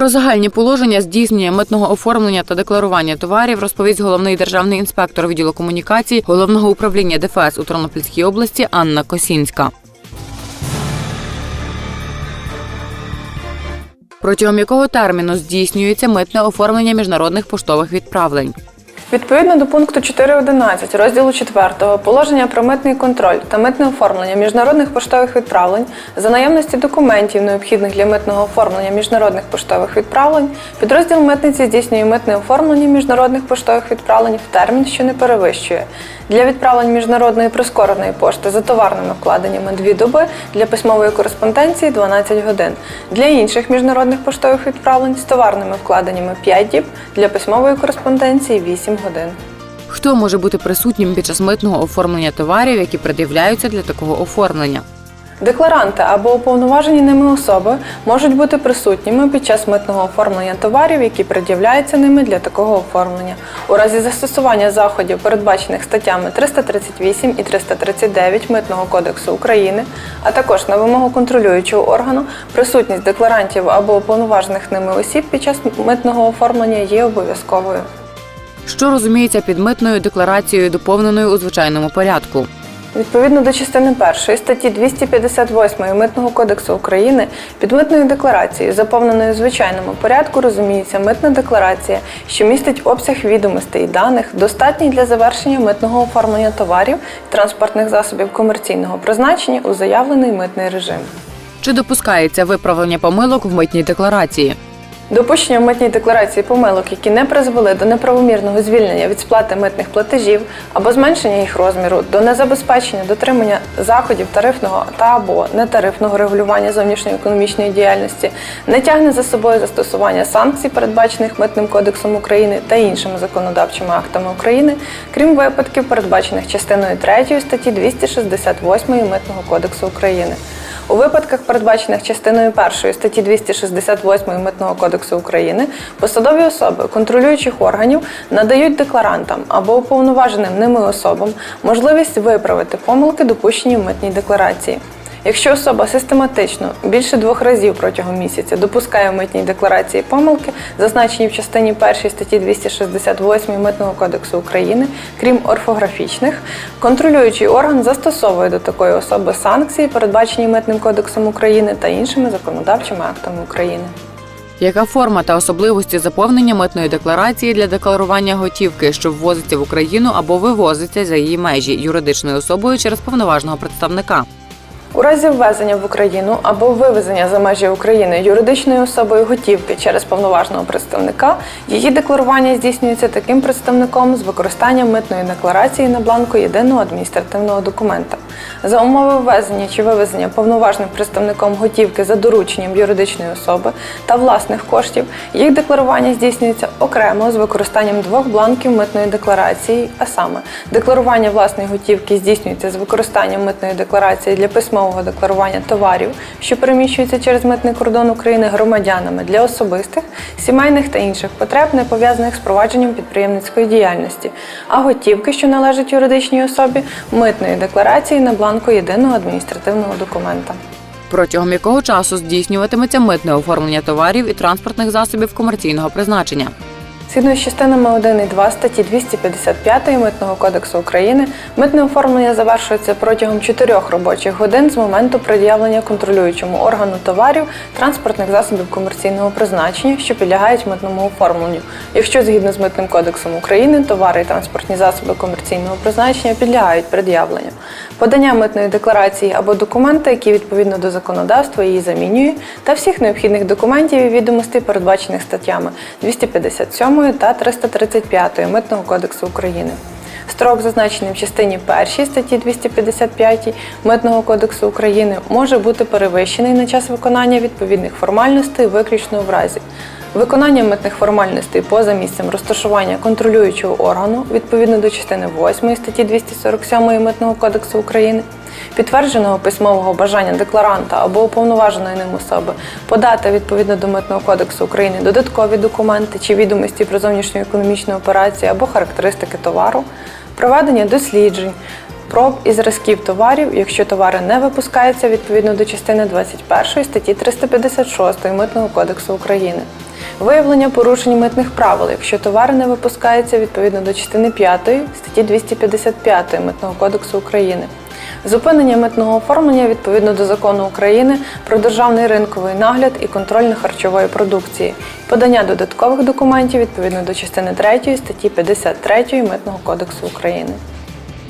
Про загальні положення здійснення митного оформлення та декларування товарів розповість головний державний інспектор відділу комунікацій головного управління ДФС у Тернопільській області Анна Косінська. Протягом якого терміну здійснюється митне оформлення міжнародних поштових відправлень? Відповідно до пункту 4.11 розділу 4 положення про митний контроль та митне оформлення міжнародних поштових відправлень за наявності документів, необхідних для митного оформлення міжнародних поштових відправлень, підрозділ митниці здійснює митне оформлення міжнародних поштових відправлень в термін, що не перевищує. Для відправлень міжнародної прискореної пошти за товарними вкладеннями 2 доби, для письмової кореспонденції 12 годин. Для інших міжнародних поштових відправлень з товарними вкладеннями 5 діб, для письмової кореспонденції 8 годин. Хто може бути присутнім під час митного оформлення товарів, які пред'являються для такого оформлення? Декларанти або уповноважені ними особи можуть бути присутніми під час митного оформлення товарів, які пред'являються ними для такого оформлення. У разі застосування заходів, передбачених статтями 338 і 339 Митного кодексу України, а також на вимогу контролюючого органу, присутність декларантів або уповноважених ними осіб під час митного оформлення є обов'язковою. Що розуміється під митною декларацією, доповненою у звичайному порядку? Відповідно до частини 1 статті 258 Митного кодексу України під митною декларацією, заповненою в звичайному порядку, розуміється митна декларація, що містить обсяг відомостей і даних, достатній для завершення митного оформлення товарів і транспортних засобів комерційного призначення у заявлений митний режим. Чи допускається виправлення помилок в митній декларації? Допущення в митній декларації помилок, які не призвели до неправомірного звільнення від сплати митних платежів або зменшення їх розміру, до незабезпечення дотримання заходів тарифного та або нетарифного регулювання зовнішньоекономічної діяльності, не тягне за собою застосування санкцій, передбачених Митним кодексом України та іншими законодавчими актами України, крім випадків, передбачених частиною 3 статті 268 Митного кодексу України. У випадках, передбачених частиною першої статті 268 Митного кодексу України, посадові особи контролюючих органів надають декларантам або уповноваженим ними особам можливість виправити помилки, допущені в митній декларації. Якщо особа систематично більше двох разів протягом місяця допускає в митній декларації помилки, зазначені в частині 1 статті 268 Митного кодексу України, крім орфографічних, контролюючий орган застосовує до такої особи санкції, передбачені Митним кодексом України та іншими законодавчими актами України. Яка форма та особливості заповнення митної декларації для декларування готівки, що ввозиться в Україну або вивозиться за її межі юридичною особою через повноважного представника? У разі ввезення в Україну або вивезення за межі України юридичною особою готівки через повноважного представника, її декларування здійснюється таким представником з використанням митної декларації на бланку єдиного адміністративного документа. За умови ввезення чи вивезення повноважним представником готівки за дорученням юридичної особи та власних коштів, їх декларування здійснюється окремо з використанням двох бланків митної декларації, а саме декларування власної готівки здійснюється з використанням митної декларації для письмового декларування товарів, що переміщуються через митний кордон України громадянами для особистих, сімейних та інших потреб, не пов'язаних з провадженням підприємницької діяльності, а готівки, що належать юридичній особі, митної декларації на бланку єдиного адміністративного документа. Протягом якого часу здійснюватиметься митне оформлення товарів і транспортних засобів комерційного призначення? Згідно з частинами 1 і 2 статті 255 Митного кодексу України, митне оформлення завершується протягом 4 робочих годин з моменту пред'явлення контролюючому органу товарів, транспортних засобів комерційного призначення, що підлягають митному оформленню. Якщо згідно з Митним кодексом України товари і транспортні засоби комерційного призначення підлягають пред'явленню. Подання митної декларації або документа, які відповідно до законодавства її замінює, та всіх необхідних документів і відомостей, передбачених статтями 257 та 335 Митного кодексу України. Строк, зазначений в частині 1 статті 255 Митного кодексу України, може бути перевищений на час виконання відповідних формальностей виключно в разі виконання митних формальностей поза місцем розташування контролюючого органу відповідно до частини 8 статті 247 Митного кодексу України, підтвердженого письмового бажання декларанта або уповноваженої ним особи подати відповідно до Митного кодексу України додаткові документи чи відомості про зовнішню економічну операцію або характеристики товару, проведення досліджень. Проб і зразків товарів, якщо товари не випускаються відповідно до частини 21 статті 356 Митного кодексу України. Виявлення порушень митних правил, якщо товари не випускаються відповідно до частини 5 статті 255 Митного кодексу України. Зупинення митного оформлення відповідно до закону України про державний ринковий нагляд і контроль нехарчової продукції, подання додаткових документів відповідно до частини 3 статті 53 Митного кодексу України.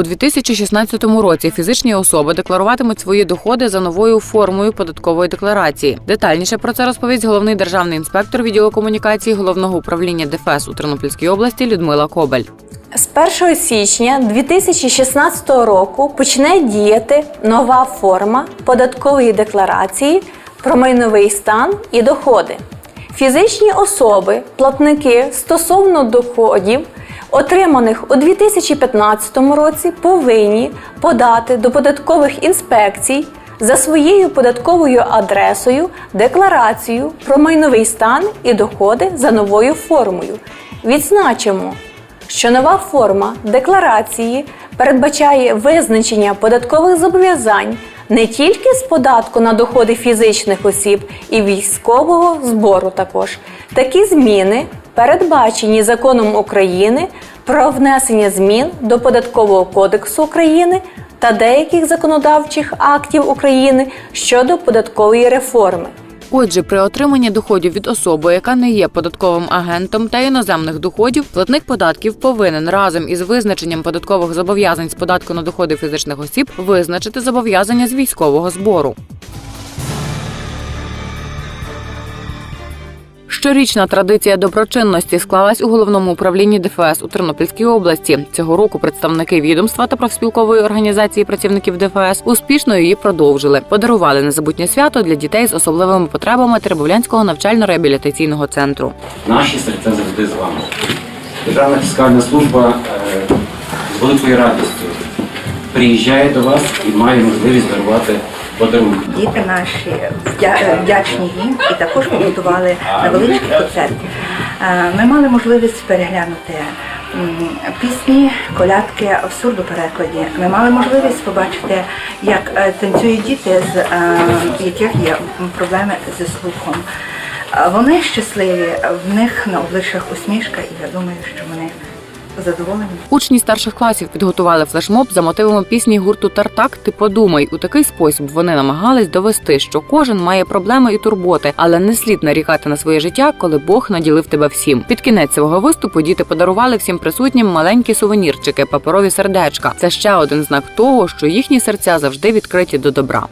У 2016 році фізичні особи декларуватимуть свої доходи за новою формою податкової декларації. Детальніше про це розповість головний державний інспектор відділу комунікації головного управління ДФС у Тернопільській області Людмила Кобель. З 1 січня 2016 року почне діяти нова форма податкової декларації про майновий стан і доходи. Фізичні особи, платники стосовно доходів, отриманих у 2015 році, повинні подати до податкових інспекцій за своєю податковою адресою декларацію про майновий стан і доходи за новою формою. Відзначимо, що нова форма декларації передбачає визначення податкових зобов'язань не тільки з податку на доходи фізичних осіб і військового збору також. Такі зміни передбачені законом України про внесення змін до Податкового кодексу України та деяких законодавчих актів України щодо податкової реформи. Отже, при отриманні доходів від особи, яка не є податковим агентом та іноземних доходів, платник податків повинен разом із визначенням податкових зобов'язань з податку на доходи фізичних осіб визначити зобов'язання з військового збору. Щорічна традиція доброчинності склалась у головному управлінні ДФС у Тернопільській області. Цього року представники відомства та профспілкової організації працівників ДФС успішно її продовжили. Подарували незабутнє свято для дітей з особливими потребами Теребовлянського навчально-реабілітаційного центру. Наші серця завжди з вами. Державна фіскальна служба е, з великою радістю приїжджає до вас і має можливість дарувати подарунки. Діти наші вдячні їм і також побудували невеличкий концерт. Е, Ми мали можливість переглянути пісні, колядки в сурдоперекладі. Ми мали можливість побачити, як е, танцюють діти, з е, яких є проблеми зі слухом. Вони щасливі, в них на обличчях усмішка, і я думаю, що вони задоволені. Учні старших класів підготували флешмоб за мотивами пісні гурту Тартак. Ти подумай у такий спосіб. Вони намагались довести, що кожен має проблеми і турботи, але не слід нарікати на своє життя, коли Бог наділив тебе всім. Під кінець свого виступу діти подарували всім присутнім маленькі сувенірчики, паперові сердечка. Це ще один знак того, що їхні серця завжди відкриті до добра.